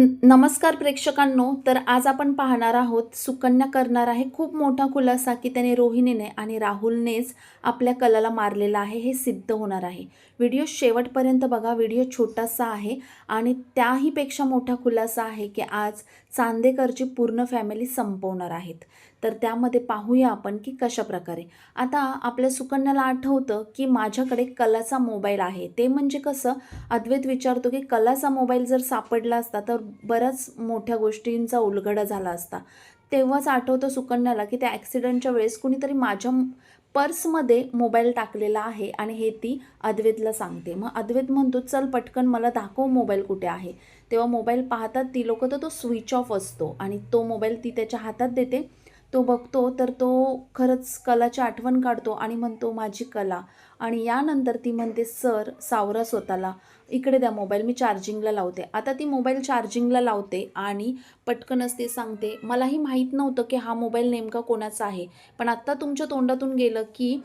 नमस्कार प्रेक्षकांनो तर आज आपण पाहणार आहोत सुकन्या करणार आहे खूप मोठा खुलासा की त्याने रोहिणीने आणि राहुलनेच आपल्या कलाला मारलेला आहे हे सिद्ध होणार आहे. व्हिडिओ शेवटपर्यंत बघा व्हिडिओ छोटासा आहे आणि त्याहीपेक्षा मोठा खुलासा आहे की आज चांदेकरची पूर्ण फॅमिली संपवणार आहेत. तर त्यामध्ये पाहूया आपण की कशा प्रकारे आता आपल्या सुकन्याला आठवतं की माझ्याकडे कलाचा मोबाईल आहे. ते म्हणजे कसं? अद्वैत विचारतो की कलाचा मोबाईल जर सापडला असता तर बऱ्याच मोठ्या गोष्टींचा उलगडा झाला असता. तेव्हाच आठवतं सुकन्याला की त्या ॲक्सिडेंटच्या वेळेस कुणीतरी माझ्या पर्समध्ये मोबाईल टाकलेला आहे आणि हे ती अद्वैतला सांगते. मग अद्वैत म्हणतो चल पटकन मला दाखव मोबाईल कुठे आहे. तेव्हा मोबाईल पाहतात ती लोक तर तो स्विच ऑफ असतो आणि तो मोबाईल ती त्याच्या हातात देते. तो बघतो तर तो खरंच कलाची आठवण काढतो आणि म्हणतो माझी कला. आणि यानंतर ती म्हणते सर सावरा स्वतःला. इकडे द्या मोबाईल मी चार्जिंगला लावते. आता ती मोबाईल चार्जिंगला लावते आणि पटकनच ते सांगते मलाही माहीत नव्हतं की हा मोबाईल नेमका कोणाचा आहे. पण आत्ता तुमच्या तोंडातून गेलं की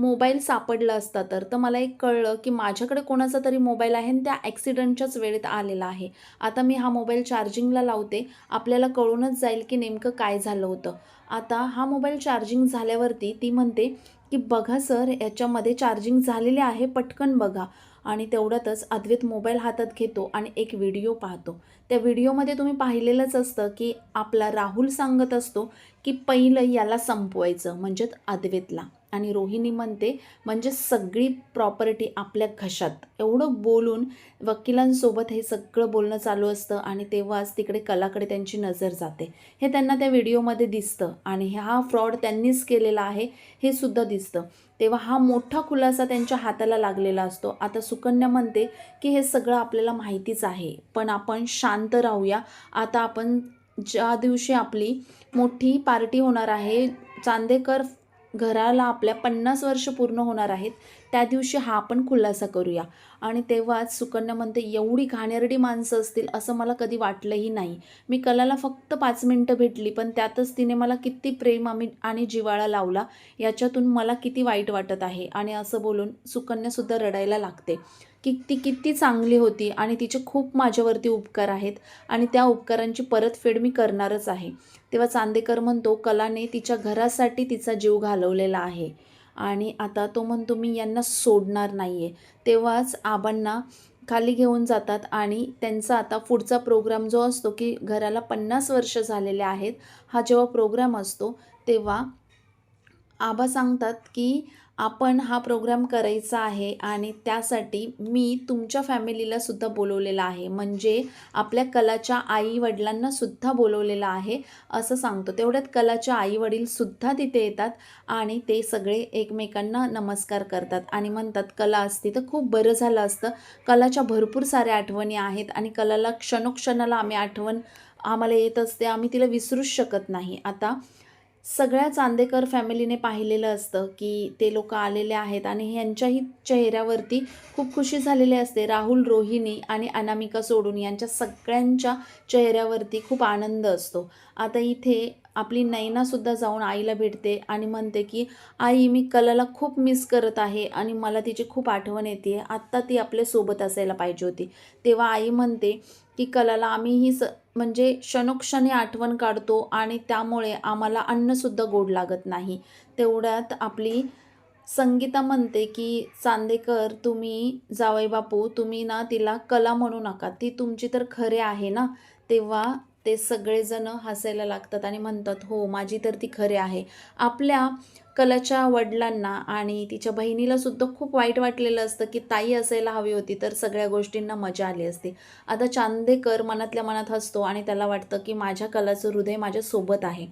मोबाईल सापडला असता तर तर मला एक कळलं की माझ्याकडे कोणाचा तरी मोबाईल आहे आणि त्या ॲक्सिडेंटच्याच वेळेत आलेला आहे. आता मी हा मोबाईल चार्जिंगला लावते. आपल्याला कळूनच जाईल की नेमकं काय झालं होतं. आता हा मोबाईल चार्जिंग झाल्यावरती ती म्हणते की बघा सर याच्यामध्ये चार्जिंग झालेले आहे पटकन बघा. आणि तेवढ्यातच अद्वैत मोबाईल हातात घेतो आणि एक व्हिडिओ पाहतो. त्या व्हिडिओमध्ये तुम्ही पाहिलेलंच असतं की आपला राहुल सांगत असतो की पहिलं याला संपवायचं म्हणजेच अद्वैतला. आणि रोहिणी म्हणते म्हणजे सगळी प्रॉपर्टी आपल्या घशात एवढं बोलून वकिलांसोबत हे सगळं बोलणं चालू असतं आणि तेव्हाच तिकडे कलाकडे त्यांची नजर जाते. हे त्यांना त्या व्हिडिओमध्ये दिसतं आणि हा फ्रॉड त्यांनीच केलेला आहे हे सुद्धा दिसतं. तेव्हा हा मोठा खुलासा त्यांच्या हाताला लागलेला असतो. आता सुकन्या म्हणते की हे सगळं आपल्याला माहितीच आहे पण आपण शांत राहूया. आता आपण ज्या दिवशी आपली मोठी पार्टी होणार आहे चांदेकर घराला आपल्या पन्नास वर्ष पूर्ण होणार आहेत त्या दिवशी हा आपण खुलासा करूया. आणि तेव्हाच सुकन्या म्हणते एवढी घाणेरडी माणसं असतील असं मला कधी वाटलंही नाही. मी कलाला फक्त पाच मिनटं भेटली पण त्यातच तिने मला किती प्रेम आम्ही आणि जिवाळा लावला याच्यातून मला किती वाईट वाटत आहे. आणि असं बोलून सुकन्यासुद्धा रडायला लागते. की ती किती चांगली होती आणि तिचे खूप माझ्यावरती उपकार आहेत आणि त्या उपकारांची परतफेड मी करणारच आहे. तेव्हा चांदेकर म्हणतो कलाने तिच्या घरासाठी तिचा जीव घालवलेला आहे आणि आता तो म्हणतो मी यांना सोडणार नाही आहे तेव्हाच आबांना खाली घेऊन जातात आणि त्यांचा आता पुढचा प्रोग्राम जो असतो की घराला पन्नास वर्ष झालेले आहेत हा जेव्हा प्रोग्राम असतो तेव्हा आबा सांगतात की आपण हा प्रोग्राम करायचा आहे आणि त्यासाठी मी तुमच्या फॅमिलीला सुद्धा बोलवलेलं आहे. म्हणजे आपल्या कलाच्या आई वडिलांना सुद्धा बोलवलेलं आहे असं सांगतो. तेवढ्यात कलाच्या आई वडील सुद्धा तिथे येतात आणि ते सगळे एकमेकांना नमस्कार करतात आणि म्हणतात कला असती तर खूप बरं झालं असतं. कलाच्या भरपूर साऱ्या आठवणी आहेत आणि कलाला क्षणोक्षणाला आम्ही आठवण आम्हाला येत असते. आम्ही तिला विसरूच शकत नाही. आता सगळ्या चांदेकर फॅमिलीने पाहिलेलं असतं की ते लोक आलेले आहेत आणि ह्यांच्याही चेहऱ्यावरती खूप खुशी झालेली असते. राहुल रोहिणी आणि अनामिका सोडून यांच्या सगळ्यांच्या चेहऱ्यावरती खूप आनंद असतो. आता इथे आपली नैनासुद्धा जाऊन आईला भेटते आणि म्हणते की आई मी कलाला खूप मिस करत आहे आणि मला तिची खूप आठवण येते आत्ता ती आपल्यासोबत असायला पाहिजे होती. तेव्हा आई म्हणते की कलाला आम्हीही स म्हणजे क्षणोक्षणी आठवण काढतो आणि त्यामुळे आम्हाला अन्नसुद्धा गोड लागत नाही. तेवढ्यात आपली संगीता म्हणते की चांदेकर तुम्ही जावई बापू तुम्ही ना तिला कला म्हणू नका. ती तुमची तर खरे आहे ना. तेव्हा ते सगळेजण हसायला लागतात आणि म्हणतात हो माझी तर ती खरे आहे. आपल्या कलाच्या वडिलांना आणि तिच्या बहिणीला सुद्धा खूप वाईट वाटलेलं असतं की ताई असायला हवी होती तर सगळ्या गोष्टींना मजा आली असती. आता चांदेकर मनातल्या मनात हसतो आणि त्याला वाटतं की माझ्या कलाचं हृदय माझ्यासोबत आहे.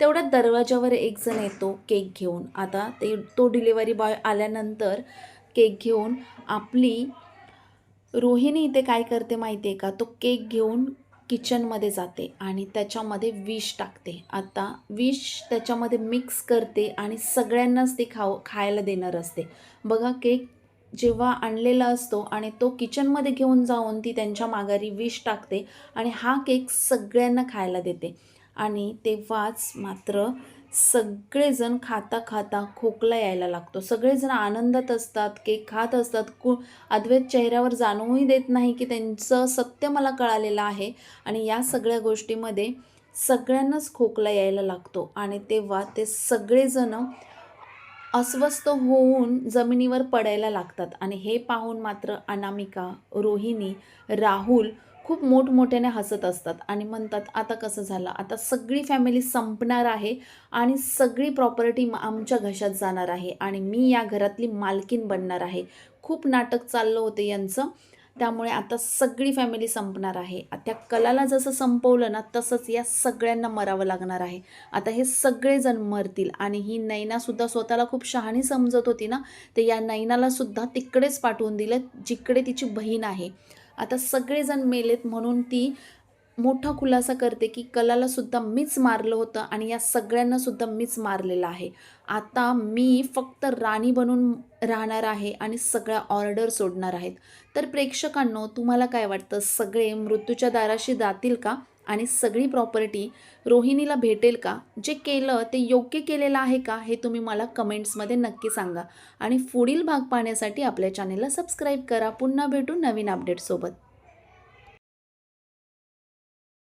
तेवढ्यात दरवाजावर एक जण येतो केक घेऊन. आता ते तो डिलिव्हरी बॉय आल्यानंतर केक घेऊन आपली रोहिणी इथे काय करते माहिती आहे का? तो केक घेऊन किचनमध्ये जाते आणि त्याच्यामध्ये विष टाकते. आता विष त्याच्यामध्ये मिक्स करते आणि सगळ्यांनाच ते खाव खायला देणार असते. बघा केक जेव्हा आणलेला असतो आणि तो किचनमध्ये घेऊन जाऊन ती त्यांच्या माघारी विष टाकते आणि हा केक सगळ्यांना खायला देते. आणि तेव्हाच मात्र सगळेजण खाता खाता खोकला यायला लागतो. सगळेजण आनंदात असतात केक खात असतात. कु अद्वैत चेहऱ्यावर जाणवूही देत नाही की त्यांचं सत्य मला कळालेलं आहे. आणि या सगळ्या गोष्टीमध्ये सगळ्यांनाच खोकला यायला लागतो. आणि तेव्हा ते सगळेजण अस्वस्थ होऊन जमिनीवर पडायला लागतात. आणि हे पाहून मात्र अनामिका रोहिणी राहुल खूप मोठमोठ्याने हसत असतात आणि म्हणतात आता कसं झालं? आता सगळी फॅमिली संपणार आहे आणि सगळी प्रॉपर्टी आमच्या घशात जाणार आहे आणि मी या घरातली मालकीन बनणार आहे. खूप नाटक चाललं होतं यांचं. त्यामुळे आता सगळी फॅमिली संपणार आहे. त्या कलाला जसं संपवलं ना तसंच या सगळ्यांना मरावं लागणार आहे. आता हे सगळेजण मरतील आणि ही नैनासुद्धा स्वतःला खूप शहाणी समजत होती ना तर या नैनालासुद्धा तिकडेच पाठवून दिलं जिकडे तिची बहीण आहे. आता सगळेजण मेलेत म्हणून ती मोठा खुलासा करते की कलाला सुद्धा मीच मारलं होतं आणि या सगळ्यांना सुद्धा मीच मारलेलं आहे. आता मी फक्त राणी बनून राहणार आहे आणि सगळ्या ऑर्डर सोडणार आहेत. तर प्रेक्षकांनो तुम्हाला काय वाटतं? सगळे मृत्यूच्या दाराशी जातील का? आणि सगळी प्रॉपर्टी रोहिणीला भेटेल का? जे केलं ते योग्य केलेलं आहे का? हे तुम्ही मला कमेंट्समध्ये नक्की सांगा. आणि पुढील भाग पाहण्यासाठी आपल्या चॅनेलला सबस्क्राईब करा. पुन्हा भेटू नवीन अपडेटसोबत